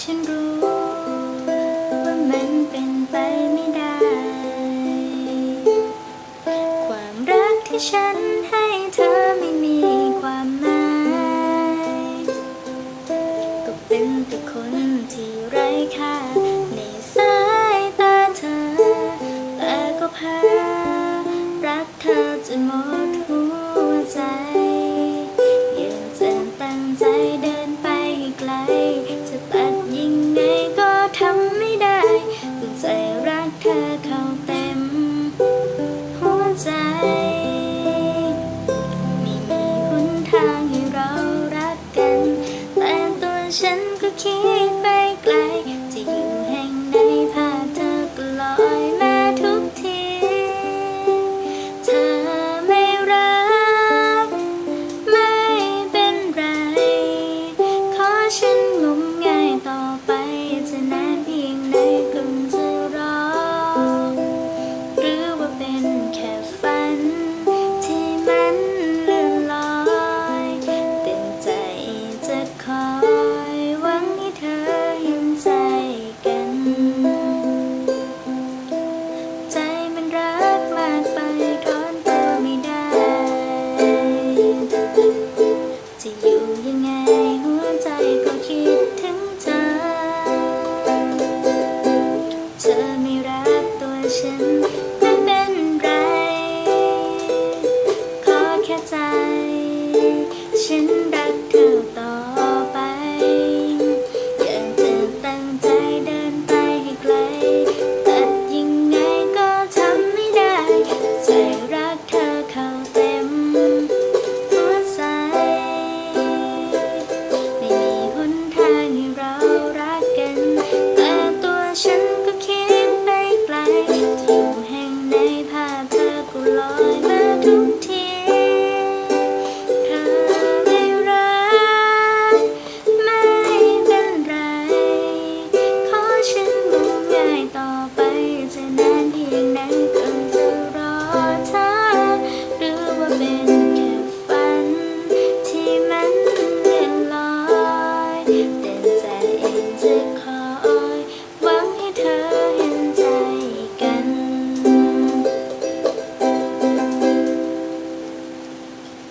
ฉันรู้ว่ามันเป็นไปไม่ได้ ความรักที่ฉันให้เธอไม่มีความหมายก็เป็นแต่คนที่ไร้ค่า ค่เธอเข้าเต็ม หัวใจ ไม่มีหนทางให้เรารักกัน แต่ตัวฉันก็คิดไป ฉันไม่เป็นไร ขอแค่ใจ